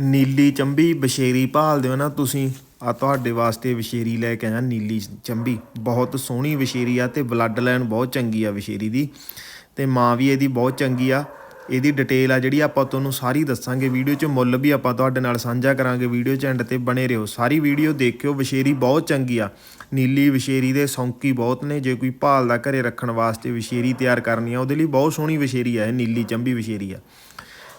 ਨੀਲੀ ਚੰਬੀ, ਬਸ਼ੇਰੀ ਭਾਲਦੇ ਹੋ ਨਾ ਤੁਸੀਂ। ਆ ਤੁਹਾਡੇ ਵਾਸਤੇ ਵਿਸ਼ੇਰੀ ਲੈ ਕੇ ਆਇਆ ਨੀਲੀ ਚੰਬੀ। ਬਹੁਤ ਸੋਹਣੀ ਵਿਸ਼ੇਰੀ ਆ ਤੇ ਬਲੱਡ ਲਾਈਨ ਬਹੁਤ ਚੰਗੀ ਆ ਵਿਸ਼ੇਰੀ ਦੀ। ਤੇ ਮਾਂ ਵੀ ਇਹਦੀ ਬਹੁਤ ਚੰਗੀ ਆ। ਇਹਦੀ ਡਿਟੇਲ ਆ ਜਿਹੜੀ ਆਪਾਂ ਤੁਹਾਨੂੰ ਸਾਰੀ ਦੱਸਾਂਗੇ ਵੀਡੀਓ 'ਚ। ਮੁੱਲ ਵੀ ਆਪਾਂ ਤੁਹਾਡੇ ਨਾਲ ਸਾਂਝਾ ਕਰਾਂਗੇ ਵੀਡੀਓ 'ਚ ਐਂਡ ਤੇ। ਬਣੇ ਰਹੋ। ਸਾਰੀ ਵੀਡੀਓ ਦੇਖਿਓ। ਵਿਸ਼ੇਰੀ ਬਹੁਤ ਚੰਗੀ ਆ। ਨੀਲੀ ਵਿਸ਼ੇਰੀ ਦੇ ਸੌਂਕੀ ਬਹੁਤ ਨੇ। ਜੇ ਕੋਈ ਭਾਲ ਦਾ ਘਰੇ ਰੱਖਣ ਵਾਸਤੇ ਵਿਸ਼ੇਰੀ ਤਿਆਰ ਕਰਨੀ ਆ, ਉਹਦੇ ਲਈ ਬਹੁਤ ਸੋਹਣੀ ਵਿਸ਼ੇਰੀ ਆ। ਇਹ ਨੀਲੀ ਚੰਬੀ ਵਿਸ਼ੇਰੀ ਆ।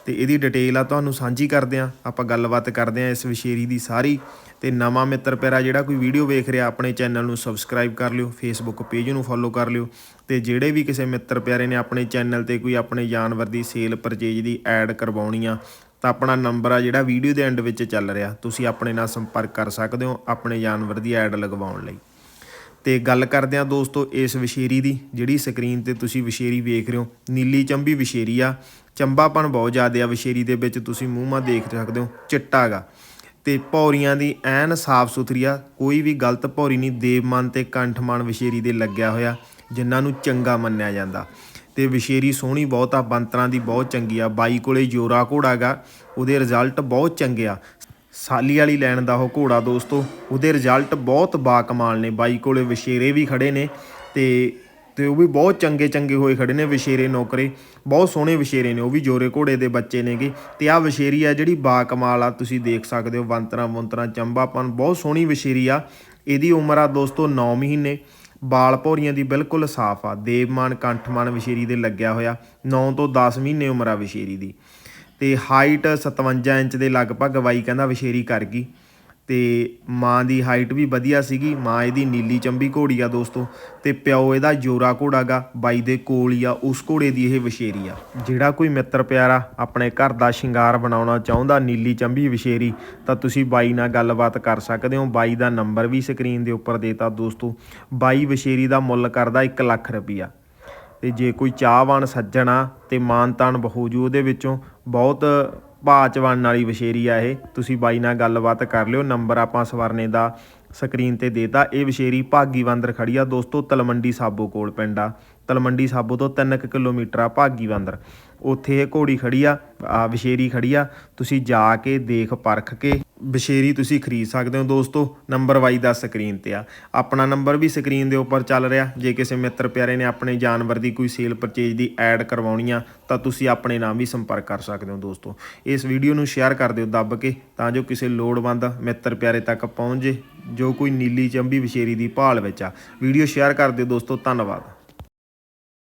ਤੇ ਇਹਦੀ ਡਿਟੇਲ ਆ, ਤੁਹਾਨੂੰ ਸਾਂਝੀ ਕਰਦੇ ਆ। ਆਪਾਂ ਗੱਲਬਾਤ ਕਰਦੇ ਆ ਇਸ ਵਿਸ਼ੇਰੀ ਦੀ ਸਾਰੀ। ਤੇ ਨਵਾਂ ਮਿੱਤਰ ਪਿਆਰਾ ਜਿਹੜਾ ਕੋਈ ਵੀਡੀਓ ਵੇਖ ਰਿਹਾ, ਆਪਣੇ ਚੈਨਲ ਨੂੰ ਸਬਸਕ੍ਰਾਈਬ ਕਰ ਲਿਓ ਫੇਸਬੁੱਕ ਪੇਜ ਨੂੰ ਫੋਲੋ ਕਰ ਲਿਓ। ਤੇ ਜਿਹੜੇ ਵੀ ਕਿਸੇ ਮਿੱਤਰ ਪਿਆਰੇ ਨੇ ਆਪਣੇ ਚੈਨਲ ਤੇ ਕੋਈ ਆਪਣੇ ਜਾਨਵਰ ਦੀ ਸੇਲ ਪਰਚੇਜ ਦੀ ਐਡ ਕਰਵਾਉਣੀ ਆ, ਤਾਂ ਆਪਣਾ ਨੰਬਰ ਆ ਜਿਹੜਾ ਵੀਡੀਓ ਦੇ ਐਂਡ ਵਿੱਚ ਚੱਲ ਰਿਹਾ। ਤੁਸੀਂ ਆਪਣੇ ਨਾਲ ਸੰਪਰਕ ਕਰ ਸਕਦੇ ਹੋ ਆਪਣੇ ਜਾਨਵਰ ਦੀ ਐਡ ਲਗਵਾਉਣ ਲਈ। ਤੇ ਗੱਲ ਕਰਦੇ ਆ ਦੋਸਤੋ ਇਸ ਵਿਸ਼ੇਰੀ ਦੀ, ਜਿਹੜੀ ਸਕਰੀਨ ਤੇ ਤੁਸੀਂ ਵਿਸ਼ੇਰੀ ਵੇਖ ਰਹੇ ਹੋ। ਨੀਲੀ ਚੰਬੀ ਵਿਸ਼ੇਰੀ ਆ। ਚੰਬਾਪਣ ਬਹੁਤ ਜ਼ਿਆਦਾ ਆ ਵਿਸ਼ੇਰੀ ਦੇ ਵਿੱਚ, ਤੁਸੀਂ ਮੂੰਹ ਮਾ ਦੇਖ ਸਕਦੇ ਹੋ, ਚਿੱਟਾ ਗਾ। ਤੇ ਪੌਰੀਆਂ ਦੀ ਐਨ ਸਾਫ਼ ਸੁਥਰੀ ਆ, ਕੋਈ ਵੀ ਗਲਤ ਪੌਰੀ ਨਹੀਂ ਦੇਵਮਨ ਤੇ ਕੰਠਮਨ ਵਿਸ਼ੇਰੀ ਦੇ ਲੱਗਿਆ ਹੋਇਆ, ਜਿਨ੍ਹਾਂ ਨੂੰ ਚੰਗਾ ਮੰਨਿਆ ਜਾਂਦਾ। ਤੇ ਵਿਸ਼ੇਰੀ ਸੋਹਣੀ ਬਹੁਤ ਆ, ਬੰਤਰਾਂ ਦੀ ਬਹੁਤ ਚੰਗੀ ਆ, ਬਾਈ ਕੋਲੇ ਜੋਰਾ ਘੋੜਾ ਗਾ, ਉਹਦੇ ਰਿਜ਼ਲਟ ਬਹੁਤ ਚੰਗੇ ਆ। ਸਾਲੀ ਵਾਲੀ ਲੈਣ ਦਾ ਉਹ ਘੋੜਾ ਦੋਸਤੋ, ਉਹਦੇ ਰਿਜ਼ਲਟ ਬਹੁਤ ਬਾਕਮਾਲ ਨੇ। ਬਾਈ ਕੋਲੇ ਵਿਸ਼ੇਰੇ ਵੀ ਖੜੇ ਨੇ ਤੇ ਤੇ ਉਹ ਵੀ ਬਹੁਤ ਚੰਗੇ ਚੰਗੇ ਹੋਏ ਖੜੇ ਨੇ ਵਿਸ਼ੇਰੇ ਨੌਕਰੇ। ਬਹੁਤ ਸੋਹਣੇ ਵਿਸ਼ੇਰੇ ਨੇ, ਉਹ ਵੀ ਜੋਰੇ ਘੋੜੇ ਦੇ ਬੱਚੇ ਨੇਗੇ। ਤੇ ਆ ਵਿਸ਼ੇਰੀ ਆ ਜਿਹੜੀ ਬਾ ਕਮਾਲ ਆ, ਤੁਸੀਂ ਦੇਖ ਸਕਦੇ ਹੋ ਬੰਤਰਾ ਮੁੰਤਰਾ ਚੰਬਾਪਨ, ਬਹੁਤ ਸੋਹਣੀ ਵਿਸ਼ੇਰੀ ਆ। ਇਹਦੀ ਉਮਰ ਆ ਦੋਸਤੋ 9 ਮਹੀਨੇ। ਬਾਲ ਭੌਰੀਆਂ ਦੀ ਬਿਲਕੁਲ ਸਾਫ਼ ਆ। ਦੇਵਮਾਨ, ਕੰਠਮਾਨ ਵਿਸ਼ੇਰੀ ਦੇ ਲੱਗਿਆ ਹੋਇਆ। 9 ਤੋਂ 10 ਮਹੀਨੇ ਉਮਰ ਆ ਵਿਸ਼ੇਰੀ ਦੀ। ਤੇ ਹਾਈਟ 57 ਇੰਚ ਦੇ ਲਗਭਗ ਬਾਈ ਕਹਿੰਦਾ ਵਿਸ਼ੇਰੀ ਕਰ ਗਈ। ਤੇ ਮਾਂ ਦੀ ਹਾਈਟ ਵੀ ਵਧੀਆ ਸੀਗੀ। ਮਾਂ ਇਹਦੀ ਨੀਲੀ ਚੰਬੀ ਘੋੜੀ ਆ ਦੋਸਤੋ। ਤੇ ਪਿਓ ਇਹਦਾ ਜੋਰਾ ਘੋੜਾ ਗਾ। ਬਾਈ ਦੇ ਕੋਲ ਹੀ ਆ, ਉਸ ਘੋੜੇ ਦੀ ਇਹ ਵਿਸ਼ੇਰੀ ਆ। ਜਿਹੜਾ ਕੋਈ ਮਿੱਤਰ ਪਿਆਰਾ ਆਪਣੇ ਘਰ ਦਾ ਸ਼ਿੰਗਾਰ ਬਣਾਉਣਾ ਚਾਹੁੰਦਾ, ਨੀਲੀ ਚੰਬੀ ਵਿਸ਼ੇਰੀ, ਤਾਂ ਤੁਸੀਂ ਬਾਈ ਨਾਲ ਗੱਲਬਾਤ ਕਰ ਸਕਦੇ ਹੋ। ਬਾਈ ਦਾ ਨੰਬਰ ਵੀ ਸਕਰੀਨ ਦੇ ਉੱਪਰ ਦੇਤਾ ਦੋਸਤੋ। ਬਾਈ ਵਿਸ਼ੇਰੀ ਦਾ ਮੁੱਲ ਕਰਦਾ 1 ਲੱਖ ਰੁਪਈਆ। ਤੇ ਜੇ ਕੋਈ ਚਾਹਵਾਨ ਸੱਜਣਾ ਤੇ ਮਾਨਤਾਨ ਬਹੂਜੂ ਉਹਦੇ ਵਿੱਚੋਂ। ਬਹੁਤ ਭਾਚਵਾਨ ਵਾਲੀ ਵਿਸ਼ੇਰੀ ਆ ਇਹ। ਤੁਸੀਂ ਬਾਈ ਨਾਲ ਗੱਲਬਾਤ ਕਰ ਲਿਓ। ਨੰਬਰ ਆਪਾਂ ਸਵਰਨੇ ਦਾ ਸਕਰੀਨ ਤੇ ਦੇਤਾ ਇਹ ਵਿਸ਼ੇਰੀ ਭਾਗੀ ਬੰਦਰ ਖੜੀ ਆ। ਦੋਸਤੋ ਤਲਮੰਡੀ ਸਾਬੋ ਕੋਲ ਪਿੰਡ ਆ। ਤਲਮੰਡੀ ਸਾਬੋ ਤੋਂ 3 ਕਿਲੋਮੀਟਰ ਆ ਭਾਗੀ ਬੰਦਰ। ਉੱਥੇ ਇਹ ਘੋੜੀ ਖੜੀ ਆ ਆ ਵਿਸ਼ੇਰੀ ਖੜੀ ਆ। ਤੁਸੀਂ ਜਾ ਕੇ ਦੇਖ ਪਰਖ ਕੇ ਵਿਸ਼ੇਰੀ ਤੁਸੀਂ ਖਰੀਦ ਸਕਦੇ ਹੋ ਦੋਸਤੋ, ਨੰਬਰ ਵਾਈ ਦਾ ਸਕਰੀਨ ਤੇ ਆ। ਆਪਣਾ ਨੰਬਰ ਵੀ ਸਕਰੀਨ ਦੇ ਉੱਪਰ ਚੱਲ ਰਿਹਾ। ਜੇ ਕਿਸੇ ਮਿੱਤਰ ਪਿਆਰੇ ਨੇ ਆਪਣੇ ਜਾਨਵਰ ਦੀ ਕੋਈ ਸੇਲ ਪਰਚੇਜ ਦੀ ਐਡ ਕਰਵਾਉਣੀ ਆ, ਤਾਂ ਤੁਸੀਂ ਆਪਣੇ ਨਾਮ ਵੀ ਸੰਪਰਕ ਕਰ ਸਕਦੇ ਹੋ ਦੋਸਤੋ। ਇਸ ਵੀਡੀਓ ਨੂੰ ਸ਼ੇਅਰ ਕਰ ਦਿਓ ਦੱਬ ਕੇ, ਤਾਂ ਜੋ ਕਿਸੇ ਲੋੜਵੰਦ ਮਿੱਤਰ ਪਿਆਰੇ ਤੱਕ ਪਹੁੰਚ ਜੇ, ਜੋ ਕੋਈ ਨੀਲੀ ਚੰਬੀ ਵਿਸ਼ੇਰੀ ਦੀ ਭਾਲ ਵਿੱਚ ਆ। ਵੀਡੀਓ ਸ਼ੇਅਰ ਕਰ ਦਿਓ ਦੋਸਤੋ, ਧੰਨਵਾਦ।